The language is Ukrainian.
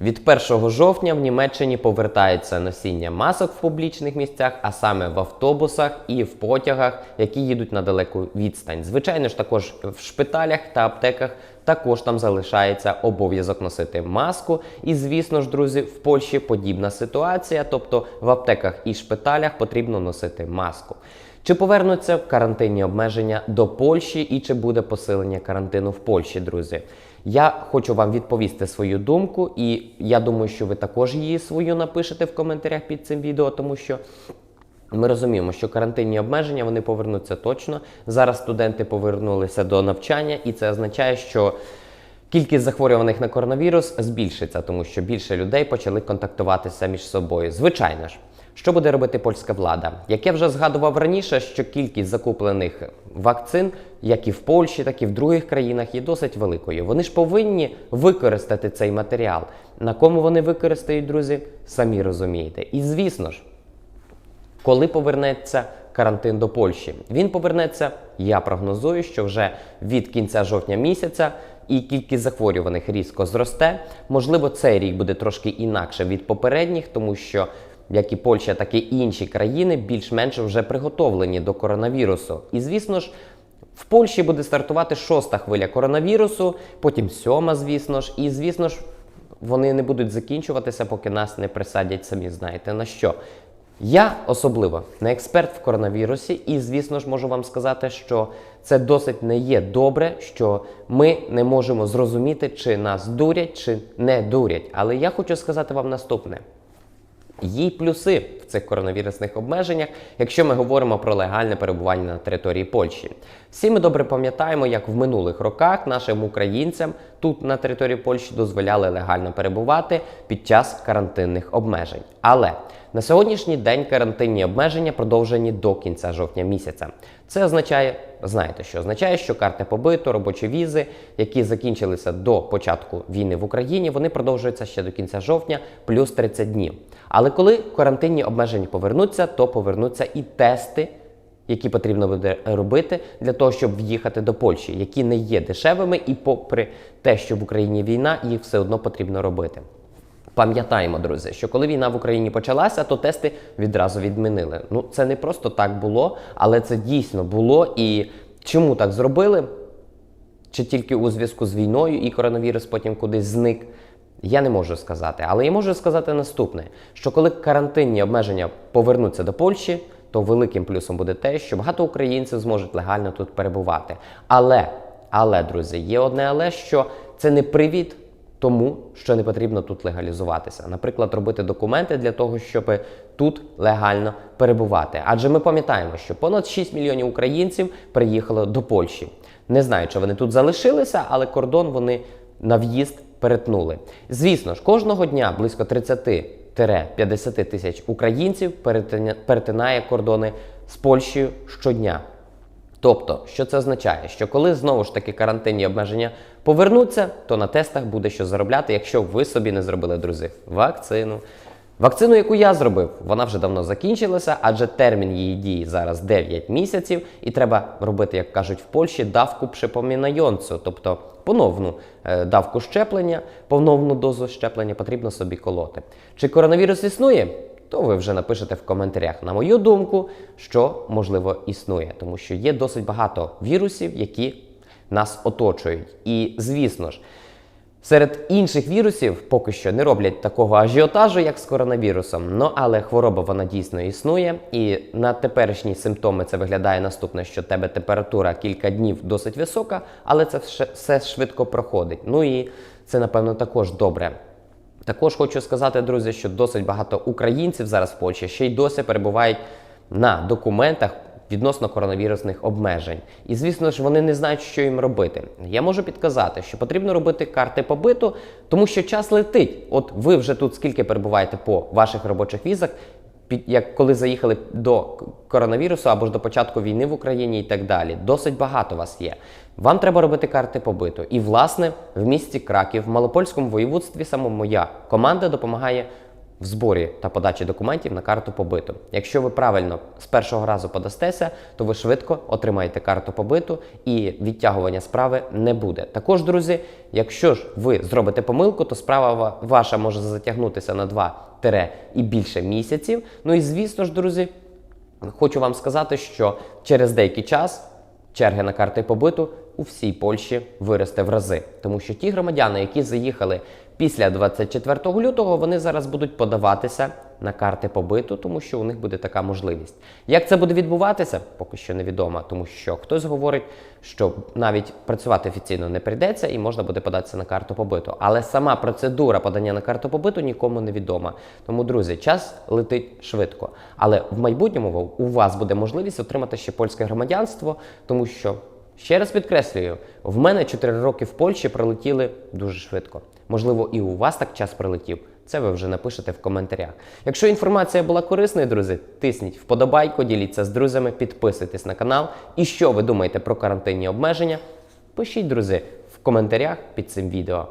Від 1 жовтня в Німеччині повертається носіння масок в публічних місцях, а саме в автобусах і в потягах, які їдуть на далеку відстань. Звичайно ж, також в шпиталях та аптеках також там залишається обов'язок носити маску. І звісно ж, друзі, в Польщі подібна ситуація, тобто в аптеках і шпиталях потрібно носити маску. Чи повернуться карантинні обмеження до Польщі і чи буде посилення карантину в Польщі, друзі? Я хочу вам відповісти свою думку, і я думаю, що ви також її свою напишете в коментарях під цим відео, тому що ми розуміємо, що карантинні обмеження вони повернуться точно. Зараз студенти повернулися до навчання, і це означає, що кількість захворюваних на коронавірус збільшиться, тому що більше людей почали контактуватися між собою. Звичайно ж. Що буде робити польська влада? Як я вже згадував раніше, що кількість закуплених вакцин, як і в Польщі, так і в других країнах, є досить великою. Вони ж повинні використати цей матеріал. На кому вони використають, друзі, самі розумієте. І звісно ж, коли повернеться карантин до Польщі? Він повернеться, я прогнозую, що вже від кінця жовтня місяця і кількість захворюваних різко зросте. Можливо, цей рік буде трошки інакше від попередніх, тому що як і Польща, так і інші країни більш-менш вже приготовлені до коронавірусу. І звісно ж. В Польщі буде стартувати шоста хвиля коронавірусу, потім сьома, звісно ж, і звісно ж, вони не будуть закінчуватися, поки нас не присадять самі знаєте на що. Я особливо не експерт в коронавірусі, і звісно ж можу вам сказати, що це досить не є добре, що ми не можемо зрозуміти, чи нас дурять, чи не дурять. Але я хочу сказати вам наступне. Є й плюси в цих коронавірусних обмеженнях, якщо ми говоримо про легальне перебування на території Польщі. Всі ми добре пам'ятаємо, як в минулих роках нашим українцям тут на території Польщі дозволяли легально перебувати під час карантинних обмежень. Але на сьогоднішній день карантинні обмеження продовжені до кінця жовтня місяця. Це означає, знаєте, що означає, що карти побиту, робочі візи, які закінчилися до початку війни в Україні, вони продовжуються ще до кінця жовтня, плюс 30 днів. Але коли карантинні обмеження повернуться, то повернуться і тести, які потрібно буде робити для того, щоб в'їхати до Польщі, які не є дешевими, і попри те, що в Україні війна, їх все одно потрібно робити. Пам'ятаємо, друзі, що коли війна в Україні почалася, то тести відразу відмінили. Ну це не просто так було, але це дійсно було. І чому так зробили? Чи тільки у зв'язку з війною і коронавірус потім кудись зник? Я не можу сказати. Але я можу сказати наступне: що коли карантинні обмеження повернуться до Польщі, то великим плюсом буде те, що багато українців зможуть легально тут перебувати. Але, але, друзі, є одне але, що це не привід тому, що не потрібно тут легалізуватися. Наприклад, робити документи для того, щоб тут легально перебувати. Адже ми пам'ятаємо, що понад 6 мільйонів українців приїхало до Польщі. Не знаю, чи вони тут залишилися, але кордон вони на в'їзд перетнули. Звісно ж, кожного дня близько 30-50 тисяч українців перетинає кордони з Польщею щодня. Тобто, що це означає? Що коли знову ж таки карантинні обмеження повернуться, то на тестах буде що заробляти, якщо ви собі не зробили, друзі, вакцину. Вакцину, яку я зробив, вона вже давно закінчилася, адже термін її дії зараз 9 місяців, і треба робити, як кажуть в Польщі, давку пшепомінайонцу, тобто поновну е, давку щеплення, повновну дозу щеплення потрібно собі колоти. Чи коронавірус існує? то ви вже напишете в коментарях. На мою думку, що можливо існує, тому що є досить багато вірусів, які нас оточують. І звісно ж, серед інших вірусів поки що не роблять такого ажіотажу, як з коронавірусом. Ну але хвороба вона дійсно існує. І на теперішні симптоми це виглядає наступне, що тебе температура кілька днів досить висока, але це все швидко проходить. Ну і це, напевно, також добре. Також хочу сказати, друзі, що досить багато українців зараз в Польщі ще й досі перебувають на документах відносно коронавірусних обмежень. І звісно ж, вони не знають, що їм робити. Я можу підказати, що потрібно робити карти побиту, тому що час летить. От ви вже тут скільки перебуваєте по ваших робочих візах, як коли заїхали до коронавірусу або ж до початку війни в Україні і так далі. Досить багато вас є. Вам треба робити карти побиту. І, власне, в місті Краків, в Малопольському воєводстві, саме моя команда допомагає в зборі та подачі документів на карту побиту. Якщо ви правильно з першого разу подастеся, то ви швидко отримаєте карту побиту і відтягування справи не буде. Також, друзі, якщо ж ви зробите помилку, то справа ваша може затягнутися на 2 і більше місяців. Ну і звісно ж, друзі, хочу вам сказати, що через деякий час черги на карти побиту у всій Польщі виросте в рази, тому що ті громадяни, які заїхали після 24 лютого, вони зараз будуть подаватися на карти побиту, тому що у них буде така можливість. Як це буде відбуватися, поки що невідомо, тому що хтось говорить, що навіть працювати офіційно не прийдеться і можна буде податися на карту побиту. Але сама процедура подання на карту побиту нікому не відома. Тому, друзі, час летить швидко. Але в майбутньому у вас буде можливість отримати ще польське громадянство, тому що Ще раз підкреслюю, в мене 4 роки в Польщі пролетіли дуже швидко. Можливо, і у вас так час прилетів. Це ви вже напишете в коментарях. Якщо інформація була корисною, друзі, тисніть вподобайку, діліться з друзями, підписуйтесь на канал. І що ви думаєте про карантинні обмеження? Пишіть, друзі, в коментарях під цим відео.